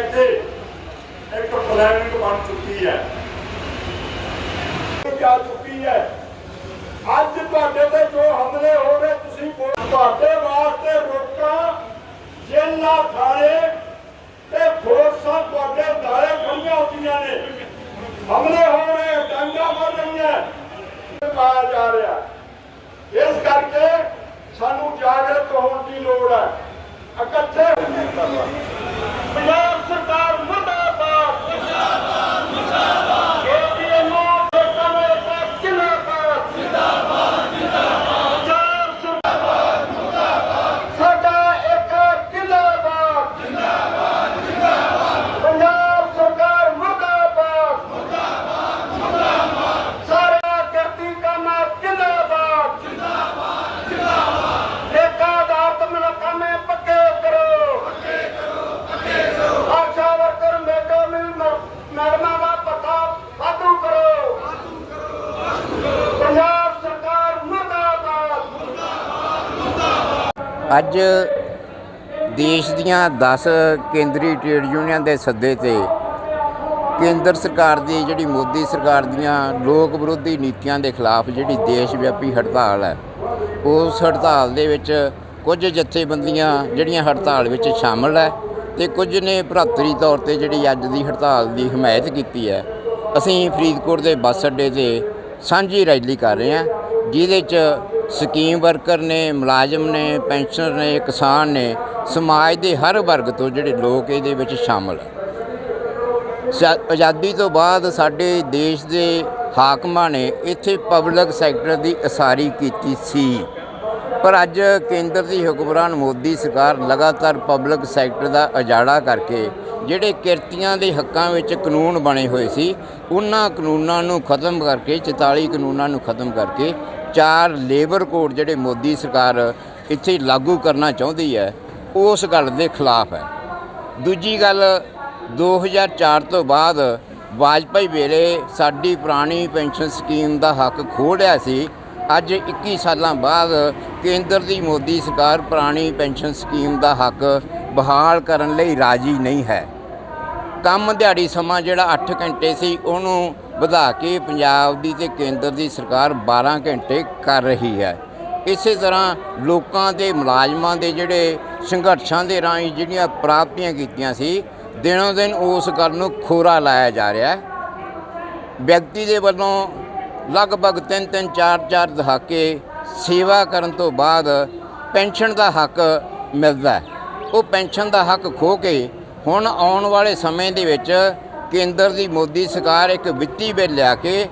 ਵਿੱਚ ਇੱਕ ਪਲੈਨਿੰਗ ਬਣ ਚੁੱਕੀ ਹੈ। ਜਾ ਚੁੱਕੀ ਹੈ। ਅੱਜ ਤੁਹਾਡੇ ਤੇ ਜੋ ਹਮਲੇ ਹੋ ਰਹੇ, ਤੁਸੀਂ ਤੁਹਾਡੇ ਵਾਸਤੇ ਰੋਕਾਂ, ਜੇਲ੍ਹਾਂ, ਥਾਣੇ ਤੇ ਫੋਰਸਾਂ ਤੁਹਾਡੇ ਦਾਰੇ ਖੜੀਆਂ ਹੁੰਦੀਆਂ ਨੇ। ਹਮਲੇ ਹੋ ਰਹੇ, ਡਾਂਗਾ ਮਰ ਰਹੀਆਂ। ਪਾਇਆ ਜਾ ਰਿਹਾ। ਇਸ ਕਰਕੇ ਸਾਨੂੰ ਜਾਗਰਤ ਹੋਣ ਦੀ ਲੋੜ ਹੈ। ਇਕੱਠੇ ਪੰਜਾਬ ਸਰਕਾਰ ਮੁਰਦਾਬਾਦ ਮੁਰਦਾਬਾਦ ਮੁਰਦਾਬਾਦ ਏਪੀਐਮਓ ਸਰਕਾਰ ਦਾ ਜਿੰਦਾਬਾਦ ਜਿੰਦਾਬਾਦ ਜਿੰਦਾਬਾਦ ਪੰਜਾਬ ਸਰਕਾਰ ਸਾਡਾ ਇੱਕ ਜਿੰਦਾਬਾਦ ਜਿੰਦਾਬਾਦ ਜਿੰਦਾਬਾਦ ਪੰਜਾਬ ਸਰਕਾਰ ਮੁਰਦਾਬਾਦ ਮੁਰਦਾਬਾਦ ਮੁਰਦਾਬਾਦ ਸਾਰਾ ਕਿਰਤੀ ਕਾਮਾ ਜਿੰਦਾਬਾਦ ਠੇਕਾਦਾਰ ਮਲਕਾਮੇ ਪੱਕੇ ਕਰੋ ਪੱਕੇ ਕਰੋ ਪੱਕੇ ਕਰੋ ਆਸ਼ਾ ਵਰਕਰ ਮੇਟੋ ਮਿਲ ਮੈਡਮਾਂ ਦਾ ਪਤਾ ਵਾਧੂ ਕਰੋ ਵਾਧੂ ਕਰੋ ਪੰਜਾਬ ਸਰਕਾਰ ਮੁਰਦਾਬਾਦ ਅੱਜ ਦੇਸ਼ ਦੀਆਂ 10 ਕੇਂਦਰੀ ਟ੍ਰੇਡ ਯੂਨੀਅਨ ਦੇ ਸੱਦੇ ਤੇ ਕੇਂਦਰ ਸਰਕਾਰ ਦੀ ਜਿਹੜੀ ਮੋਦੀ ਸਰਕਾਰ ਦੀਆਂ ਲੋਕ ਵਿਰੋਧੀ ਨੀਤੀਆਂ ਦੇ ਖਿਲਾਫ ਜਿਹੜੀ ਦੇਸ਼ ਵਿਆਪੀ ਹੜਤਾਲ ਹੈ, ਉਸ ਹੜਤਾਲ ਦੇ ਵਿੱਚ ਕੁਝ ਜਥੇਬੰਦੀਆਂ ਜਿਹੜੀਆਂ ਹੜਤਾਲ ਵਿੱਚ ਸ਼ਾਮਲ ਹੈ ਤੇ ਕੁਝ ਨੇ ਭਰਾਤਰੀ ਤੌਰ ਤੇ ਜਿਹੜੀ ਅੱਜ ਦੀ ਹੜਤਾਲ ਦੀ ਹਮਾਇਤ ਕੀਤੀ ਹੈ, ਅਸੀਂ ਫਰੀਦਕੋਟ ਦੇ ਬੱਸ ਅੱਡੇ ਤੇ ਸਾਂਝੀ ਰੈਲੀ ਕਰ ਰਹੇ ਹਾਂ, ਜਿਹਦੇ 'ਚ ਸਕੀਮ ਵਰਕਰ ਨੇ, ਮੁਲਾਜ਼ਮ ਨੇ, ਪੈਨਸ਼ਨਰ ਨੇ, ਕਿਸਾਨ ਨੇ, ਸਮਾਜ ਦੇ ਹਰ ਵਰਗ ਤੋਂ ਜਿਹੜੇ ਲੋਕ ਇਹਦੇ ਵਿੱਚ ਸ਼ਾਮਲ ਹੈ ਸਾ- ਆਜ਼ਾਦੀ ਤੋਂ ਬਾਅਦ ਸਾਡੇ ਦੇਸ਼ ਦੇ ਹਾਕਮਾਂ ਨੇ ਇੱਥੇ ਪਬਲਿਕ ਸੈਕਟਰ ਦੀ ਅਸਾਰੀ ਕੀਤੀ ਸੀ। ਪਰ ਅੱਜ ਕੇਂਦਰ ਦੀ ਹੁਕਮਰਾਨ ਮੋਦੀ ਸਰਕਾਰ ਲਗਾਤਾਰ ਪਬਲਿਕ ਸੈਕਟਰ ਦਾ ਉਜਾੜਾ ਕਰਕੇ ਜਿਹੜੇ ਕਿਰਤੀਆਂ ਦੇ ਹੱਕਾਂ ਵਿੱਚ ਕਾਨੂੰਨ ਬਣੇ ਹੋਏ ਸੀ, ਉਹਨਾਂ ਕਾਨੂੰਨਾਂ ਨੂੰ ਖਤਮ ਕਰਕੇ 44 ਕਾਨੂੰਨਾਂ ਨੂੰ ਖਤਮ ਕਰਕੇ ਚਾਰ ਲੇਬਰ ਕੋਡ ਜਿਹੜੇ ਮੋਦੀ ਸਰਕਾਰ ਇੱਥੇ ਲਾਗੂ ਕਰਨਾ ਚਾਹੁੰਦੀ ਹੈ, ਉਸ ਗੱਲ ਦੇ ਖਿਲਾਫ ਹੈ। ਦੂਜੀ ਗੱਲ 2004 ਤੋਂ ਬਾਅਦ ਵਾਜਪਾਈ ਵੇਲੇ ਸਾਡੀ ਪੁਰਾਣੀ ਪੈਨਸ਼ਨ ਸਕੀਮ ਦਾ ਹੱਕ ਖੋਹ ਲਿਆ ਸੀ। ਅੱਜ 21 ਸਾਲਾਂ ਬਾਅਦ ਕੇਂਦਰ ਦੀ ਮੋਦੀ ਸਰਕਾਰ ਪੁਰਾਣੀ ਪੈਨਸ਼ਨ ਸਕੀਮ ਦਾ ਹੱਕ ਬਹਾਲ ਕਰਨ ਲਈ ਰਾਜੀ ਨਹੀਂ ਹੈ। ਕੰਮ ਦਿਹਾੜੀ ਸਮਾਂ ਜਿਹੜਾ 8 ਘੰਟੇ ਸੀ, ਉਹਨੂੰ ਵਧਾ ਕੇ ਪੰਜਾਬ ਦੀ ਤੇ ਕੇਂਦਰ ਦੀ ਸਰਕਾਰ 12 ਘੰਟੇ ਕਰ ਰਹੀ ਹੈ। ਇਸੇ ਤਰ੍ਹਾਂ ਲੋਕਾਂ ਦੇ, ਮੁਲਾਜ਼ਮਾਂ ਦੇ ਜਿਹੜੇ ਸੰਘਰਸ਼ਾਂ ਦੇ ਰਾਹੀਂ ਜਿਹੜੀਆਂ ਪ੍ਰਾਪਤੀਆਂ ਕੀਤੀਆਂ ਸੀ, ਦਿਨੋਂ ਦਿਨ ਉਸ ਗੱਲ ਨੂੰ ਖੋਰਾ ਲਾਇਆ ਜਾ ਰਿਹਾ ਹੈ। ਵਿਅਕਤੀ ਦੇ ਵੱਲੋਂ ਲਗਭਗ 3-3 4-4 ਦਹਾਕੇ ਸੇਵਾ ਕਰਨ ਤੋਂ ਬਾਅਦ ਪੈਨਸ਼ਨ ਦਾ ਹੱਕ ਮਿਲਦਾ ਹੈ। ਉਹ ਪੈਨਸ਼ਨ ਦਾ ਹੱਕ ਖੋ ਕੇ ਹੁਣ ਆਉਣ ਵਾਲੇ ਸਮੇਂ ਦੇ ਵਿੱਚ ਕੇਂਦਰ ਦੀ ਮੋਦੀ ਸਰਕਾਰ ਇੱਕ ਵਿੱਤੀ ਬਿੱਲ ਲਿਆ ਕੇ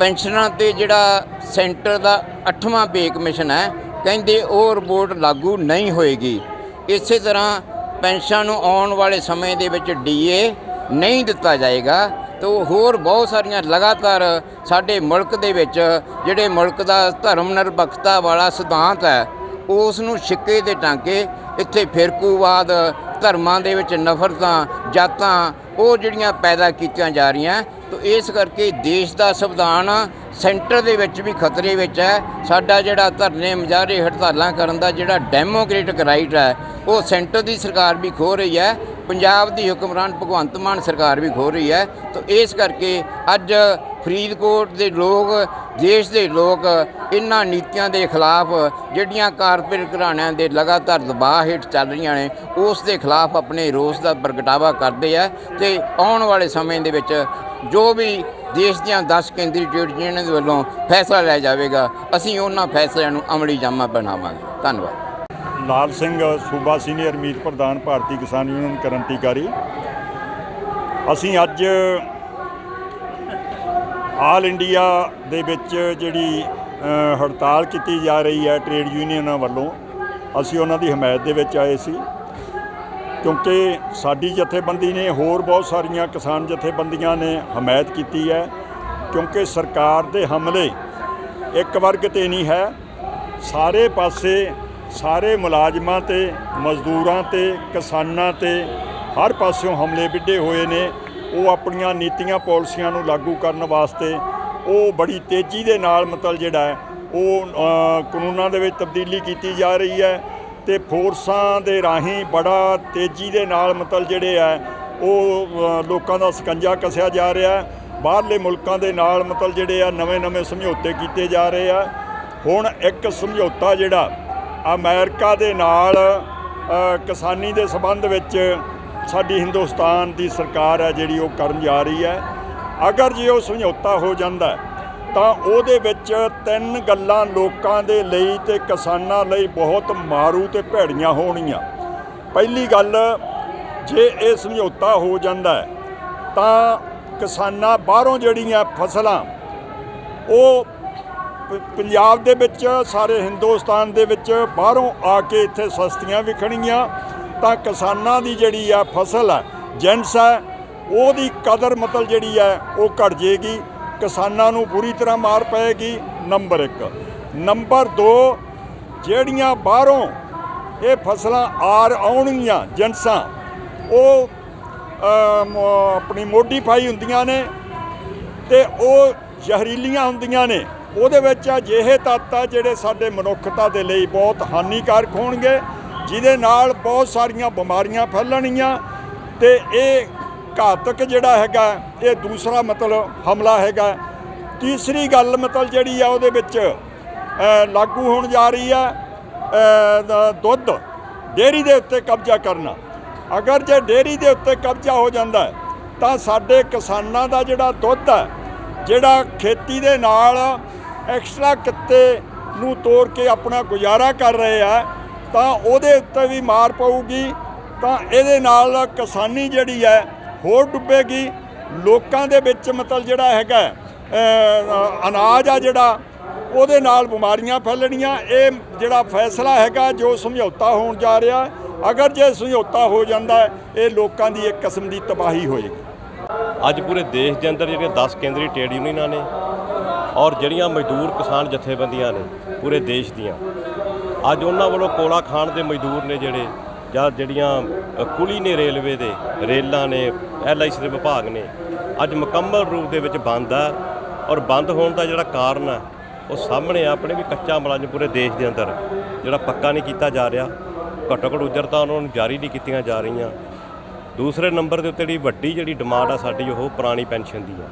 ਪੈਨਸ਼ਨਾਂ ਤੇ ਜਿਹੜਾ ਸੈਂਟਰ ਦਾ 8ਵਾਂ ਪੇ ਕਮਿਸ਼ਨ ਹੈ, ਕਹਿੰਦੇ ਉਹ ਰਿਪੋਰਟ ਲਾਗੂ ਨਹੀਂ ਹੋਏਗੀ। ਇਸੇ ਤਰ੍ਹਾਂ ਪੈਨਸ਼ਨ ਨੂੰ ਆਉਣ ਵਾਲੇ ਸਮੇਂ ਦੇ ਵਿੱਚ ਡੀਏ ਨਹੀਂ ਦਿੱਤਾ ਜਾਏਗਾ ਤੇ ਹੋਰ ਬਹੁਤ ਸਾਰੀਆਂ ਲਗਾਤਾਰ ਸਾਡੇ ਮੁਲਕ ਦੇ ਵਿੱਚ, ਜਿਹੜੇ ਮੁਲਕ ਦਾ ਧਰਮ ਨਿਰਪੱਖਤਾ ਵਾਲਾ ਸਿਧਾਂਤ ਹੈ, ਉਸ ਨੂੰ ਛਿੱਕੇ ਦੇ ਟਾਂਕੇ ਇੱਥੇ ਫਿਰਕੂਵਾਦ ਧਰਮਾਂ ਦੇ ਵਿੱਚ ਨਫ਼ਰਤਾਂ, ਜਾਤਾਂ, ਉਹ ਜਿਹੜੀਆਂ ਪੈਦਾ ਕੀਤੀਆਂ ਜਾ ਰਹੀਆਂ, ਤੋ ਇਸ ਕਰਕੇ ਦੇਸ਼ ਦਾ ਸੰਵਿਧਾਨ ਸੈਂਟਰ ਦੇ ਵਿੱਚ ਵੀ ਖਤਰੇ ਵਿੱਚ ਹੈ। ਸਾਡਾ ਜਿਹੜਾ ਧਰਨੇ ਮੁਜ਼ਾਹਰੇ ਹੜਤਾਲਾਂ ਕਰਨ ਦਾ ਜਿਹੜਾ ਡੈਮੋਕ੍ਰੈਟਿਕ ਰਾਈਟ ਹੈ, ਉਹ ਸੈਂਟਰ ਦੀ ਸਰਕਾਰ ਵੀ ਖੋ ਰਹੀ ਹੈ। ਪੰਜਾਬ ਦੀ ਹੁਕਮਰਾਨ ਭਗਵੰਤ ਮਾਨ ਸਰਕਾਰ ਵੀ ਖੋ ਰਹੀ ਹੈ। ਤਾਂ ਇਸ ਕਰਕੇ ਅੱਜ ਫਰੀਦਕੋਟ ਦੇ ਲੋਕ, ਦੇਸ਼ ਦੇ ਲੋਕ ਇਹਨਾਂ ਨੀਤੀਆਂ ਦੇ ਖਿਲਾਫ ਜਿਹੜੀਆਂ ਕਾਰਪੋਰੇਟ ਘਰਾਣਿਆਂ ਦੇ ਲਗਾਤਾਰ ਦਬਾਅ ਹੇਠ ਚੱਲ ਰਹੀਆਂ ਨੇ, ਉਸ ਦੇ ਖਿਲਾਫ ਆਪਣੇ ਰੋਸ ਦਾ ਪ੍ਰਗਟਾਵਾ ਕਰਦੇ ਆ ਤੇ ਆਉਣ ਵਾਲੇ ਸਮੇਂ ਦੇ ਵਿੱਚ ਜੋ ਵੀ ਦੇਸ਼ ਦੀਆਂ 10 ਕੇਂਦਰੀ ਟ੍ਰੇਡ ਯੂਨੀਅਨ ਦੇ ਵੱਲੋਂ ਫੈਸਲਾ ਲਿਆ ਜਾਵੇਗਾ, ਅਸੀਂ ਉਹਨਾਂ ਫੈਸਲਿਆਂ ਨੂੰ ਅਮਲੀ ਜਾਮਾ ਬਣਾਵਾਂਗੇ। ਧੰਨਵਾਦ। ਲਾਲ ਸਿੰਘ ਸੂਬਾ ਸੀਨੀਅਰ ਮੀਤ ਪ੍ਰਧਾਨ ਭਾਰਤੀ ਕਿਸਾਨ ਯੂਨੀਅਨ ਕ੍ਰਾਂਤੀਕਾਰੀ। ਅਸੀਂ ਅੱਜ ਆਲ ਇੰਡੀਆ ਦੇ ਵਿੱਚ ਜਿਹੜੀ ਹੜਤਾਲ ਕੀਤੀ ਜਾ ਰਹੀ ਹੈ ਟ੍ਰੇਡ ਯੂਨੀਅਨਾਂ ਵੱਲੋਂ, ਅਸੀਂ ਉਹਨਾਂ ਦੀ ਹਮਾਇਤ ਦੇ ਵਿੱਚ ਆਏ ਸੀ। ਕਿਉਂਕਿ ਸਾਡੀ ਜਥੇਬੰਦੀ ਨੇ ਹੋਰ ਬਹੁਤ ਸਾਰੀਆਂ ਕਿਸਾਨ ਜਥੇਬੰਦੀਆਂ ਨੇ ਹਮਾਇਤ ਕੀਤੀ ਹੈ, ਕਿਉਂਕਿ ਸਰਕਾਰ ਦੇ ਹਮਲੇ ਇੱਕ ਵਰਗ ਤੇ ਨਹੀਂ ਹੈ, ਸਾਰੇ ਪਾਸੇ ਸਾਰੇ ਮੁਲਾਜ਼ਮਾਂ ਤੇ, ਮਜ਼ਦੂਰਾਂ ਤੇ, ਕਿਸਾਨਾਂ ਤੇ ਹਰ ਪਾਸਿਓਂ ਹਮਲੇ ਵਿੱਢੇ ਹੋਏ ਨੇ। ਉਹ ਆਪਣੀਆਂ ਨੀਤੀਆਂ, ਪਾਲਿਸੀਆਂ ਨੂੰ ਲਾਗੂ ਕਰਨ ਵਾਸਤੇ ਉਹ ਬੜੀ ਤੇਜ਼ੀ ਦੇ ਨਾਲ ਮਤਲਬ ਜਿਹੜਾ ਉਹ ਕਾਨੂੰਨਾਂ ਦੇ ਵਿੱਚ ਤਬਦੀਲੀ ਕੀਤੀ ਜਾ ਰਹੀ ਹੈ ਤੇ ਫੋਰਸਾਂ ਦੇ ਰਾਹੀਂ ਬੜਾ ਤੇਜ਼ੀ ਦੇ ਨਾਲ ਮਤਲਬ ਜਿਹੜੇ ਹੈ, ਉਹ ਲੋਕਾਂ ਦਾ ਸਕੰਜਾ ਕੱਸਿਆ ਜਾ ਰਿਹਾ ਬਾਹਰਲੇ ਮੁਲਕਾਂ ਦੇ ਨਾਲ ਮਤਲਬ ਜਿਹੜੇ ਆ, ਨਵੇਂ-ਨਵੇਂ ਸਮਝੌਤੇ ਕੀਤੇ ਜਾ ਰਹੇ ਆ। ਹੁਣ ਇੱਕ ਸਮਝੌਤਾ ਜਿਹੜਾ ਅਮਰੀਕਾ ਦੇ ਨਾਲ ਕਿਸਾਨੀ ਦੇ ਸੰਬੰਧ ਵਿੱਚ ਸਾਡੀ ਹਿੰਦੁਸਤਾਨ ਦੀ ਸਰਕਾਰ ਹੈ ਜਿਹੜੀ ਉਹ ਕਰਨ ਜਾ ਰਹੀ ਹੈ। ਅਗਰ ਜੇ ਉਹ ਸਮਝੌਤਾ ਹੋ ਜਾਂਦਾ ਤਾਂ ਉਹਦੇ ਵਿੱਚ ਤਿੰਨ ਗੱਲਾਂ ਲੋਕਾਂ ਦੇ ਲਈ ਤੇ ਕਿਸਾਨਾਂ ਲਈ ਬਹੁਤ ਮਾਰੂ ਤੇ ਭੈੜੀਆਂ ਹੋਣੀਆਂ ਪਹਿਲੀ ਗੱਲ, ਜੇ ਇਹ ਸਮਝੌਤਾ ਹੋ ਜਾਂਦਾ ਤਾਂ ਕਿਸਾਨਾਂ ਬਾਹਰੋਂ ਜਿਹੜੀਆਂ ਫਸਲਾਂ, ਉਹ ਪੰਜਾਬ ਦੇ ਵਿੱਚ ਸਾਰੇ ਹਿੰਦੁਸਤਾਨ ਦੇ ਵਿੱਚ ਬਾਹਰੋਂ ਆ ਕੇ ਇੱਥੇ ਸਸਤੀਆਂ ਵਿਕਣਗੀਆਂ ਤਾਂ ਕਿਸਾਨਾਂ ਦੀ ਜਿਹੜੀ ਆ ਫਸਲ ਹੈ ਜੈਂਟਸ ਹੈ ਉਹਦੀ ਕਦਰ ਮਤਲਬ ਜਿਹੜੀ ਹੈ ਉਹ ਘਟ ਜੇਗੀ ਕਿਸਾਨਾਂ ਨੂੰ ਬੁਰੀ ਤਰ੍ਹਾਂ ਮਾਰ ਪਏਗੀ। ਨੰਬਰ 1 ਨੰਬਰ 2 ਜਿਹੜੀਆਂ ਬਾਹਰੋਂ ਇਹ ਫਸਲਾਂ ਆਰ ਆਉਣਗੀਆਂ ਜਿਣਸਾਂ ਉਹ ਆਪਣੀ ਮੋਡੀਫਾਈ ਹੁੰਦੀਆਂ ਨੇ ਤੇ ਉਹ ਜ਼ਹਿਰੀਲੀਆਂ ਹੁੰਦੀਆਂ ਨੇ। ਉਹਦੇ ਵਿੱਚ ਅਜਿਹੇ ਤੱਤ ਆ ਜਿਹੜੇ ਸਾਡੇ ਮਨੁੱਖਤਾ ਦੇ ਲਈ ਬਹੁਤ ਹਾਨੀਕਾਰਕ ਹੋਣਗੇ, ਜਿਹਦੇ ਨਾਲ ਬਹੁਤ ਸਾਰੀਆਂ ਬਿਮਾਰੀਆਂ ਫੈਲਣਗੀਆਂ ਤੇ ਇਹ ਘਾਤਕ ਜਿਹੜਾ ਹੈਗਾ, ਇਹ ਦੂਸਰਾ ਮਤਲਬ ਹਮਲਾ ਹੈਗਾ। ਤੀਸਰੀ ਗੱਲ ਮਤਲਬ ਜਿਹੜੀ ਆ ਉਹਦੇ ਵਿੱਚ ਲਾਗੂ ਹੋਣ ਜਾ ਰਹੀ ਆ ਦੁੱਧ, ਡੇਅਰੀ ਦੇ ਉੱਤੇ ਕਬਜ਼ਾ ਕਰਨਾ। ਅਗਰ ਜੇ ਡੇਅਰੀ ਦੇ ਉੱਤੇ ਕਬਜ਼ਾ ਹੋ ਜਾਂਦਾ, ਤਾਂ ਸਾਡੇ ਕਿਸਾਨਾਂ ਦਾ ਜਿਹੜਾ ਦੁੱਧ ਹੈ ਜਿਹੜਾ ਖੇਤੀ ਦੇ ਨਾਲ ਐਕਸਟਰਾ ਕਿੱਤੇ ਨੂੰ ਤੋੜ ਕੇ ਆਪਣਾ ਗੁਜ਼ਾਰਾ ਕਰ ਰਹੇ ਆ, ਤਾਂ ਉਹਦੇ ਉੱਤੇ ਵੀ ਮਾਰ ਪਊਗੀ, ਤਾਂ ਇਹਦੇ ਨਾਲ ਕਿਸਾਨੀ ਜਿਹੜੀ ਹੈ ਹੋਰ ਡੁੱਬੇਗੀ। ਲੋਕਾਂ ਦੇ ਵਿੱਚ ਮਤਲਬ ਜਿਹੜਾ ਹੈਗਾ ਅਨਾਜ ਆ ਜਿਹੜਾ, ਉਹਦੇ ਨਾਲ ਬਿਮਾਰੀਆਂ ਫੈਲਣੀਆਂ। ਇਹ ਜਿਹੜਾ ਫੈਸਲਾ ਹੈਗਾ, ਜੋ ਸਮਝੌਤਾ ਹੋਣ ਜਾ ਰਿਹਾ, ਅਗਰ ਜੇ ਸਮਝੌਤਾ ਹੋ ਜਾਂਦਾ, ਇਹ ਲੋਕਾਂ ਦੀ ਇੱਕ ਕਿਸਮ ਦੀ ਤਬਾਹੀ ਹੋਏਗੀ। ਅੱਜ ਪੂਰੇ ਦੇਸ਼ ਦੇ ਅੰਦਰ ਜਿਹੜੀਆਂ 10 ਕੇਂਦਰੀ ਟ੍ਰੇਡ ਯੂਨੀਅਨਾਂ ਨੇ ਔਰ ਜਿਹੜੀਆਂ ਮਜ਼ਦੂਰ ਕਿਸਾਨ ਜਥੇਬੰਦੀਆਂ ਨੇ ਪੂਰੇ ਦੇਸ਼ ਦੀਆਂ, ਅੱਜ ਉਹਨਾਂ ਵੱਲੋਂ ਕੋਲਾ ਖਾਣ ਦੇ ਮਜ਼ਦੂਰ ਨੇ ਜਿਹੜੇ, ਜਾਂ ਜਿਹੜੀਆਂ ਕੁਲੀ ਨੇ ਰੇਲਵੇ ਦੇ, ਰੇਲਾਂ ਨੇ, ਐਲਆਈਸੀ ਦੇ ਵਿਭਾਗ ਨੇ, ਅੱਜ ਮੁਕੰਮਲ ਰੂਪ ਦੇ ਵਿੱਚ ਬੰਦ ਹੈ ਔਰ ਬੰਦ ਹੋਣ ਦਾ ਜਿਹੜਾ ਕਾਰਨ ਹੈ ਉਹ ਸਾਹਮਣੇ ਆ ਆਪਣੇ ਵੀ ਕੱਚਾ ਮੁਲਾਜ਼ਮ ਪੂਰੇ ਦੇਸ਼ ਦੇ ਅੰਦਰ, ਜਿਹੜਾ ਪੱਕਾ ਨਹੀਂ ਕੀਤਾ ਜਾ ਰਿਹਾ, ਘੱਟੋ ਘੱਟ ਉਜਰਤਾਂ ਉਹਨਾਂ ਨੂੰ ਜਾਰੀ ਨਹੀਂ ਕੀਤੀਆਂ ਜਾ ਰਹੀਆਂ। ਦੂਸਰੇ ਨੰਬਰ ਦੇ ਉੱਤੇ ਜਿਹੜੀ ਵੱਡੀ ਜਿਹੜੀ ਡਿਮਾਂਡ ਆ ਸਾਡੀ, ਉਹ ਪੁਰਾਣੀ ਪੈਨਸ਼ਨ ਦੀ ਆ।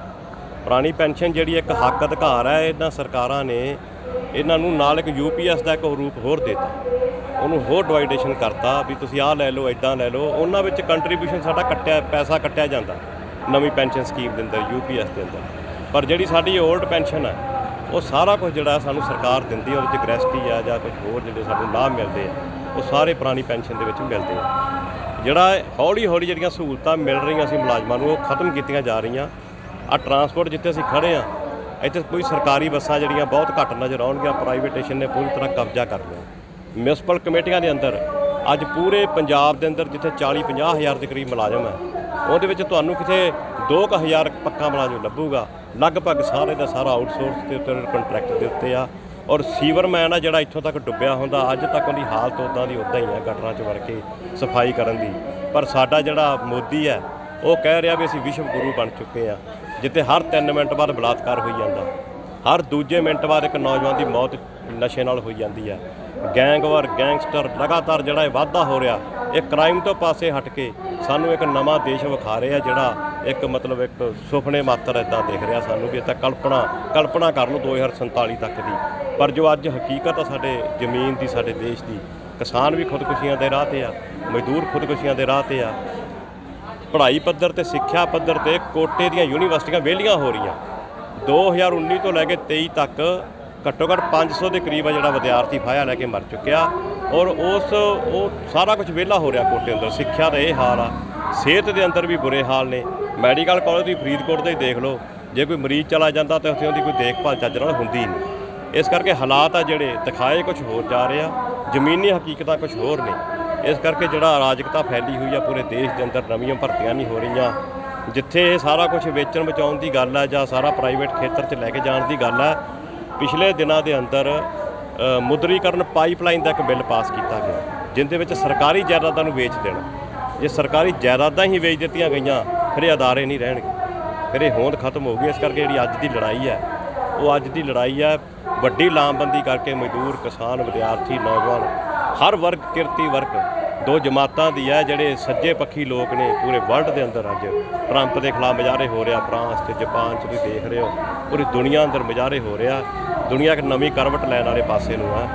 ਪੁਰਾਣੀ ਪੈਨਸ਼ਨ ਜਿਹੜੀ ਇੱਕ ਹੱਕ ਅਧਿਕਾਰ ਹੈ, ਇਹਨਾਂ ਸਰਕਾਰਾਂ ਨੇ ਇਹਨਾਂ ਨੂੰ ਨਾਲ ਇੱਕ ਯੂਪੀਐਸ ਦਾ ਇੱਕ ਰੂਪ ਹੋਰ ਦਿੱਤਾ। ਉਹਨੂੰ ਹੋਰ ਡਿਵਾਈਡੇਸ਼ਨ ਕਰਤਾ ਵੀ ਤੁਸੀਂ ਆਹ ਲੈ ਲਓ ਇਦਾਂ ਲੈ ਲਓ। ਉਹਨਾਂ ਵਿੱਚ ਕੰਟਰੀਬਿਊਸ਼ਨ ਸਾਡਾ ਕੱਟਿਆ, ਪੈਸਾ ਕੱਟਿਆ ਜਾਂਦਾ, ਨਵੀਂ ਪੈਨਸ਼ਨ ਸਕੀਮ ਦੇ ਅੰਦਰ ਯੂਪੀਐਸ ਦੇ ਅੰਦਰ। ਪਰ ਜਿਹੜੀ ਸਾਡੀ 올ਡ ਪੈਨਸ਼ਨ ਹੈ, ਉਹ ਸਾਰਾ ਕੁਝ ਜਿਹੜਾ ਸਾਨੂੰ ਸਰਕਾਰ ਦਿੰਦੀ ਹੈ, ਉਹਦੇ ਚ ਗ੍ਰੈਸਟੀ ਆ ਜਾਂ ਕੁਝ ਹੋਰ ਜਿਹੜੇ ਸਾਨੂੰ ਲਾਭ ਮਿਲਦੇ ਆ, ਉਹ ਸਾਰੇ ਪੁਰਾਣੀ ਪੈਨਸ਼ਨ ਦੇ ਵਿੱਚ ਮਿਲਦੇ ਆ। ਜਿਹੜਾ ਹੌਲੀ ਹੌਲੀ ਜਿਹੜੀਆਂ ਸਹੂਲਤਾਂ ਮਿਲ ਰਹੀਆਂ ਸੀ ਮੁਲਾਜ਼ਮਾਂ ਨੂੰ, ਉਹ ਖਤਮ ਕੀਤੀਆਂ ਜਾ ਰਹੀਆਂ। ਆ ਟਰਾਂਸਪੋਰਟ ਜਿੱਥੇ ਅਸੀਂ ਖੜੇ ਆ, ਇੱਥੇ ਕੋਈ ਸਰਕਾਰੀ ਬੱਸਾਂ ਜਿਹੜੀਆਂ ਬਹੁਤ ਘੱਟ ਨਜ਼ਰ ਆਉਣਗੀਆਂ ਪ੍ਰਾਈਵੇਟੇਸ਼ਨ ਨੇ ਪੂਰੀ ਤਰ੍ਹਾਂ ਕਬਜ਼ਾ ਕਰ ਲਿਆ। ਮਿਊਨਿਸਪਲ ਕਮੇਟੀਆਂ ਦੇ ਅੰਦਰ ਅੱਜ ਪੂਰੇ ਪੰਜਾਬ ਦੇ ਅੰਦਰ ਜਿੱਥੇ 40 50 ਹਜ਼ਾਰ ਦੇ ਕਰੀਬ ਮੁਲਾਜ਼ਮ ਹੈ ਉਹਦੇ ਵਿੱਚ ਤੁਹਾਨੂੰ ਕਿਤੇ 2000 ਪੱਕਾ ਮੁਲਾਜ਼ਮ ਲੱਭੂਗਾ। ਲਗਭਗ ਸਾਰੇ ਦਾ ਸਾਰਾ ਆਊਟਸੋਰਸ ਦੇ ਉੱਤੇ ਕੰਟਰੈਕਟ ਦੇ ਉੱਤੇ ਆ। ਔਰ ਸੀਵਰਮੈਨ ਆ ਜਿਹੜਾ ਇੱਥੋਂ ਤੱਕ ਡੁੱਬਿਆ ਹੁੰਦਾ, ਅੱਜ ਤੱਕ ਉਹਦੀ ਹਾਲਤ ਉਦਾਂ ਦੀ ਉਦਾਂ ਹੀ ਆ, ਗਟਰਾਂ 'ਚ ਵੜ ਕੇ ਸਫ਼ਾਈ ਕਰਨ ਦੀ। ਪਰ ਸਾਡਾ ਜਿਹੜਾ ਮੋਦੀ ਹੈ ਉਹ ਕਹਿ ਰਿਹਾ ਵੀ ਅਸੀਂ ਵਿਸ਼ਵ ਗੁਰੂ ਬਣ ਚੁੱਕੇ ਆ। ਜਿੱਥੇ ਹਰ 3 ਮਿੰਟ ਬਾਅਦ ਬਲਾਤਕਾਰ ਹੋਈ ਜਾਂਦਾ। ਹਰ ਦੂਜੇ ਮਿੰਟ ਬਾਅਦ ਇੱਕ ਨੌਜਵਾਨ ਦੀ ਮੌਤ ਨਸ਼ੇ ਨਾਲ ਹੋਈ ਜਾਂਦੀ ਆ ਗੈਂਗਵਾਰ ਗੈਂਗਸਟਰ ਲਗਾਤਾਰ ਜਿਹੜਾ ਇਹ ਵਾਧਾ ਹੋ ਰਿਹਾ, ਇਹ ਕ੍ਰਾਈਮ ਤੋਂ ਪਾਸੇ ਹਟ ਕੇ ਸਾਨੂੰ ਇੱਕ ਨਵਾਂ ਦੇਸ਼ ਵਿਖਾ ਰਿਹਾ ਜਿਹੜਾ ਇੱਕ ਮਤਲਬ ਇੱਕ ਸੁਪਨੇ ਮਾਤਰ ਇਦਾਂ ਦਿਖ ਰਿਹਾ ਸਾਨੂੰ ਵੀ ਇਹ ਤਾਂ ਕਲਪਨਾ ਕਲਪਨਾ ਕਰ ਲਓ 2047 ਤੱਕ ਦੀ। ਪਰ ਜੋ ਅੱਜ ਹਕੀਕਤ ਆ ਸਾਡੇ ਜ਼ਮੀਨ ਦੀ, ਸਾਡੇ ਦੇਸ਼ ਦੀ, ਕਿਸਾਨ ਵੀ ਖੁਦਕੁਸ਼ੀਆਂ ਦੇ ਰਾਹ ਤੇ ਆ, ਮਜ਼ਦੂਰ ਖੁਦਕੁਸ਼ੀਆਂ ਦੇ ਰਾਹ ਤੇ ਆ ਪੜ੍ਹਾਈ ਪੱਧਰ ਤੇ, ਸਿੱਖਿਆ ਪੱਧਰ ਤੇ ਕੋਟੇ ਦੀਆਂ ਯੂਨੀਵਰਸਿਟੀਆਂ ਵਿਹਲੀਆਂ ਹੋ ਰਹੀਆਂ। 2019 ਤੋਂ ਲੈ ਕੇ 23 ਤੱਕ ਘੱਟੋ ਘੱਟ 500 ਦੇ ਕਰੀਬ ਆ ਜਿਹੜਾ ਵਿਦਿਆਰਥੀ ਫਾਇਆ ਲੈ ਕੇ ਮਰ ਚੁੱਕਿਆ। ਔਰ ਉਸ, ਉਹ ਸਾਰਾ ਕੁਝ ਵਿਹਲਾ ਹੋ ਰਿਹਾ ਕੋਟੇ ਅੰਦਰ। ਸਿੱਖਿਆ ਦਾ ਇਹ ਹਾਲ ਆ। ਸਿਹਤ ਦੇ ਅੰਦਰ ਵੀ ਬੁਰੇ ਹਾਲ ਨੇ। ਮੈਡੀਕਲ ਕਾਲਜ ਦੀ ਫਰੀਦਕੋਟ ਦਾ ਹੀ ਦੇਖ ਲਓ। ਜੇ ਕੋਈ ਮਰੀਜ਼ ਚਲਾ ਜਾਂਦਾ ਤਾਂ ਉੱਥੇ ਉਹਦੀ ਕੋਈ ਦੇਖਭਾਲ ਚੱਜ ਨਾਲ ਹੁੰਦੀ ਨਹੀਂ। ਇਸ ਕਰਕੇ ਹਾਲਾਤ ਆ ਜਿਹੜੇ ਦਿਖਾਏ ਕੁਝ ਹੋਰ ਜਾ ਰਹੇ ਆ। ਜ਼ਮੀਨੀ ਹਕੀਕਤਾਂ ਕੁਝ ਹੋਰ ਨੇ। ਇਸ ਕਰਕੇ ਜਿਹੜਾ ਅਰਾਜਕਤਾ ਫੈਲੀ ਹੋਈ ਆ, ਪੂਰੇ ਦੇਸ਼ ਦੇ ਅੰਦਰ ਨਵੀਆਂ ਭਰਤੀਆਂ ਨਹੀਂ ਹੋ ਰਹੀਆਂ। ਜਿੱਥੇ ਇਹ ਸਾਰਾ ਕੁਝ ਵੇਚਣ ਬਚਾਉਣ ਦੀ ਗੱਲ ਹੈ ਜਾਂ ਸਾਰਾ ਪ੍ਰਾਈਵੇਟ ਖੇਤਰ 'ਚ ਲੈ ਕੇ ਜਾਣ ਦੀ ਗੱਲ ਹੈ ਪਿਛਲੇ ਦਿਨਾਂ ਦੇ ਅੰਦਰ ਮੁਦਰੀਕਰਨ ਪਾਈਪਲਾਈਨ ਦਾ ਇੱਕ ਬਿੱਲ ਪਾਸ ਕੀਤਾ ਗਿਆ, ਜਿੰਦੇ ਵਿੱਚ ਸਰਕਾਰੀ ਜਾਇਦਾਦਾਂ ਨੂੰ ਵੇਚ ਦੇਣਾ। ਜੇ ਸਰਕਾਰੀ ਜਾਇਦਾਦਾਂ ਹੀ ਵੇਚ ਦਿੱਤੀਆਂ ਗਈਆਂ, ਫਿਰ ਇਹ ਅਦਾਰੇ ਨਹੀਂ ਰਹਿਣਗੇ। ਫਿਰ ਇਹ ਹੋਂਦ ਖਤਮ ਹੋ ਗਈ, ਇਸ ਕਰਕੇ ਜਿਹੜੀ ਅੱਜ ਦੀ ਲੜਾਈ ਹੈ ਉਹ ਅੱਜ ਦੀ ਲੜਾਈ ਹੈ ਵੱਡੀ ਲਾਮਬੰਦੀ ਕਰਕੇ ਮਜ਼ਦੂਰ, ਕਿਸਾਨ, ਵਿਦਿਆਰਥੀ, ਨੌਜਵਾਨ ਹਰ ਵਰਗ ਕਿਰਤੀ ਵਰਗ, ਦੋ ਜਮਾਤਾਂ ਦੀ ਹੈ ਜਿਹੜੇ ਸੱਜੇ ਪੱਖੀ ਲੋਕ ਨੇ ਪੂਰੇ ਵਰਲਡ ਦੇ ਅੰਦਰ ਅੱਜ। ਟਰੰਪ ਦੇ ਖਿਲਾਫ ਮੁਜ਼ਾਹਰੇ ਹੋ ਰਿਹਾ, ਫਰਾਂਸ ਤੇ ਜਾਪਾਨ 'ਚ ਤੁਸੀਂ ਦੇਖ ਰਹੇ ਹੋ, ਪੂਰੀ ਦੁਨੀਆ ਅੰਦਰ ਮੁਜ਼ਾਹਰੇ ਹੋ ਰਿਹਾ। ਦੁਨੀਆ ਇੱਕ ਨਵੀਂ ਕਰਵਟ ਲੈਣ ਵਾਲੇ ਪਾਸੇ ਨੂੰ ਹੈ।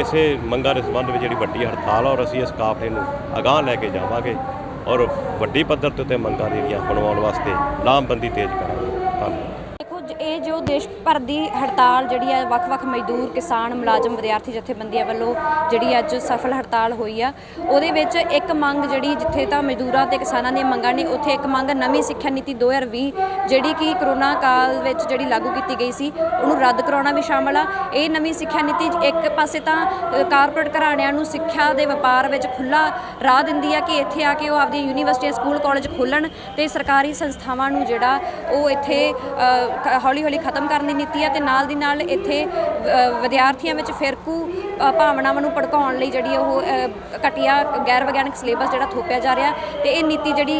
ਇਸੇ ਮੰਗਾਂ ਦੇ ਸੰਬੰਧ ਵਿੱਚ ਜਿਹੜੀ ਵੱਡੀ ਹੜਤਾਲ ਆ ਔਰ ਅਸੀਂ ਇਸ ਕਾਫਲੇ ਨੂੰ ਅਗਾਂਹ ਲੈ ਕੇ ਜਾਵਾਂਗੇ ਔਰ ਵੱਡੀ ਪੱਧਰ ਤੇ ਉੱਤੇ ਮੰਗਾਂ ਜਿਹੜੀਆਂ ਬਣਵਾਉਣ ਵਾਸਤੇ ਲਾਮਬੰਦੀ ਤੇਜ਼ ਕਰਾਂਗੇ। ਧੰਨਵਾਦ। ਇਹ ਜੋ ਦੇਸ਼ ਭਰ ਦੀ ਹੜਤਾਲ ਜਿਹੜੀ ਹੈ, ਵੱਖ-ਵੱਖ ਮਜ਼ਦੂਰ, ਕਿਸਾਨ, ਮੁਲਾਜ਼ਮ, ਵਿਦਿਆਰਥੀ, ਜਥੇਬੰਦੀਆਂ ਵੱਲੋਂ ਜਿਹੜੀ ਅੱਜ ਸਫਲ ਹੜਤਾਲ ਹੋਈ ਆ, ਉਹਦੇ ਵਿੱਚ ਇੱਕ ਮੰਗ ਜਿਹੜੀ ਜਿੱਥੇ ਤਾਂ ਮਜ਼ਦੂਰਾਂ ਤੇ ਕਿਸਾਨਾਂ ਦੀਆਂ ਮੰਗਾਂ ਨੇ, ਉੱਥੇ ਇੱਕ ਮੰਗ ਨਵੀਂ ਸਿੱਖਿਆ ਨੀਤੀ 2020 ਜਿਹੜੀ ਕਿ ਕਰੋਨਾ ਕਾਲ ਵਿੱਚ ਜਿਹੜੀ ਲਾਗੂ ਕੀਤੀ ਗਈ ਸੀ, ਉਹਨੂੰ ਰੱਦ ਕਰਾਉਣਾ ਵੀ ਸ਼ਾਮਲ ਆ। ਇਹ ਨਵੀਂ ਸਿੱਖਿਆ ਨੀਤੀ ਇੱਕ ਪਾਸੇ ਤਾਂ ਕਾਰਪੋਰੇਟ ਘਰਾਣਿਆਂ ਨੂੰ ਸਿੱਖਿਆ ਦੇ ਵਪਾਰ ਵਿੱਚ ਖੁੱਲਾ ਰਾਹ ਦਿੰਦੀ ਆ ਕਿ ਇੱਥੇ ਆ ਕੇ ਉਹ ਆਪਦੀ ਯੂਨੀਵਰਸਿਟੀਆਂ, ਸਕੂਲ, ਕਾਲਜ ਖੋਲਣ ਤੇ ਸਰਕਾਰੀ ਸੰਸਥਾਵਾਂ ਨੂੰ ਜਿਹੜਾ ਉਹ ਇੱਥੇ ਹੌਲੀ ਹੌਲੀ ਖਤਮ ਕਰਨ ਦੀ ਨੀਤੀ ਹੈ ਤੇ ਨਾਲ ਦੀ ਨਾਲ ਇੱਥੇ ਵਿਦਿਆਰਥੀਆਂ ਵਿੱਚ ਫਿਰਕੂ ਭਾਵਨਾਵਾਂ ਨੂੰ ਭੜਕਾਉਣ ਲਈ ਜਿਹੜੀ ਉਹ ਅ, ਘਟੀਆ ਗੈਰ ਵਿਗਿਆਨਕ ਸਿਲੇਬਸ ਜਿਹੜਾ ਥੋਪਿਆ ਜਾ ਰਿਹਾ ਤੇ ਇਹ ਨੀਤੀ ਜਿਹੜੀ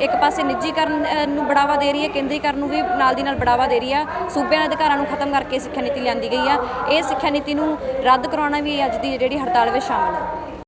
ਇੱਕ ਪਾਸੇ ਨਿੱਜੀਕਰਨ ਨੂੰ ਬੜਾਵਾ ਦੇ ਰਹੀ ਹੈ ਕੇਂਦਰੀਕਰਨ ਨੂੰ ਵੀ ਨਾਲ ਦੀ ਨਾਲ ਬੜਾਵਾ ਦੇ ਰਹੀ ਆ ਸੂਬਿਆਂ ਦੇ ਅਧਿਕਾਰਾਂ ਨੂੰ ਖਤਮ ਕਰਕੇ ਸਿੱਖਿਆ ਨੀਤੀ ਲਿਆਂਦੀ ਗਈ ਆ ਇਹ ਸਿੱਖਿਆ ਨੀਤੀ ਨੂੰ ਰੱਦ ਕਰਾਉਣਾ ਵੀ ਅੱਜ ਦੀ ਜਿਹੜੀ ਹੜਤਾਲ ਵਿੱਚ ਸ਼ਾਮਲ ਹੈ।